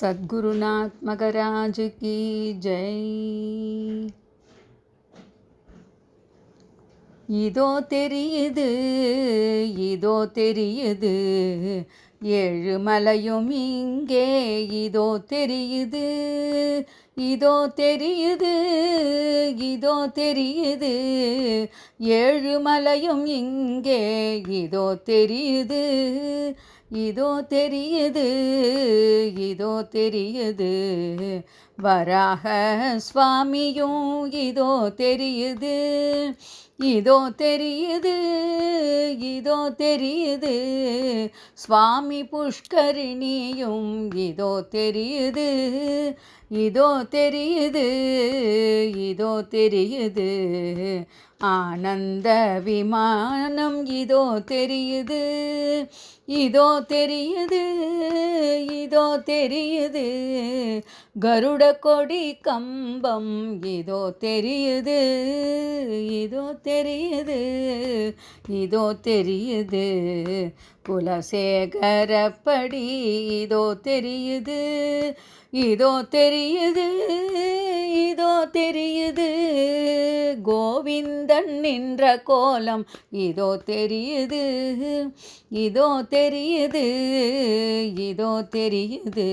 சத்குருநாத் மகராஜ் கி ஜெய். இதோ தெரியுது இதோ தெரியுது ஏழு மலையும் இங்கே இதோ தெரியுது இதோ தெரியுது இதோ தெரியுது ஏழு மலையும் இங்கே இதோ தெரியுது இதோ தெரியுது இதோ தெரியுது. வராக சுவாமியும் இதோ தெரியுது இதோ தெரியுது இதோ தெரியுது. சுவாமி புஷ்கரிணியும் இதோ தெரியுது இதோ தெரியுது இதோ தெரியுது. ஆனந்த விமானம் இதோ தெரியுது இதோ தெரியுது இதோ தெரியுது. கருட கொடி கம்பம் இதோ தெரியுது இதோ தெரியுது இதோ தெரியுது. குலசேகரப்படி இதோ தெரியுது இதோ தெரியுது இதோ தெரியுது. கோவிந்தன் நின்ற கோலம். இதோ தெரியுது இதோ தெரியுது இதோ தெரியுது.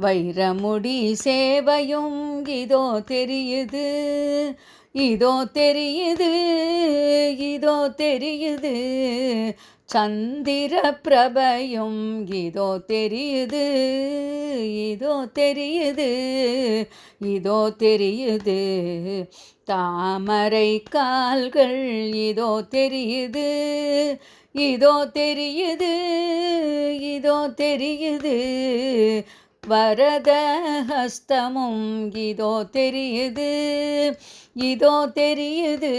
வைரமுடி சேவையும் இதோ தெரியுது இதோ தெரியுது. இதோ தெரியுது. சந்திர பிரபையும் இதோ தெரியுது. இதோ தெரியுது. இதோ தெரியுது. தாமரை கால்கள் இதோ தெரியுது. இதோ தெரியுது. இதோ தெரியுது. வரத ஹஸ்தமும் இதோ தெரியுது இதோ தெரியுது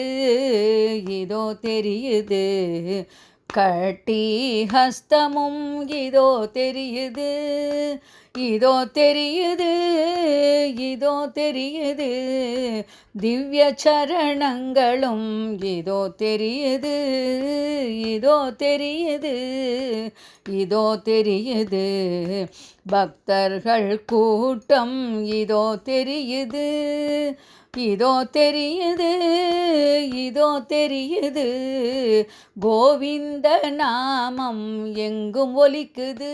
இதோ தெரியுது. கட்டி ஹஸ்தமும் இதோ தெரியுது இதோ தெரியுது இதோ தெரியுது. திவ்ய சரணங்களும் இதோ தெரியுது இதோ தெரியுது இதோ தெரியுது. பக்தர்கள் கூட்டம் இதோ தெரியுது இதோ தெரியுது இதோ தெரியுது. கோவிந்த நாமம் எங்கும் ஒலிக்குது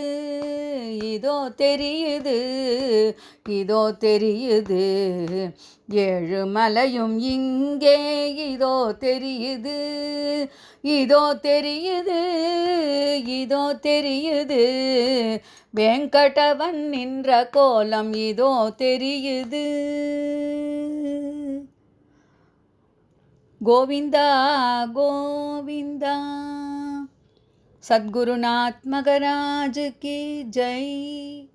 இதோ தெரிய தெரியுது. இதோ தெரியுது. ஏழு மலையும் இங்கே. இதோ தெரியுது. இதோ தெரியுது. இதோ தெரியுது. வெங்கடவன் நின்ற கோலம் இதோ தெரியுது. கோவிந்தா கோவிந்தா. சத்குருநாத் மகராஜ் கி ஜெய்.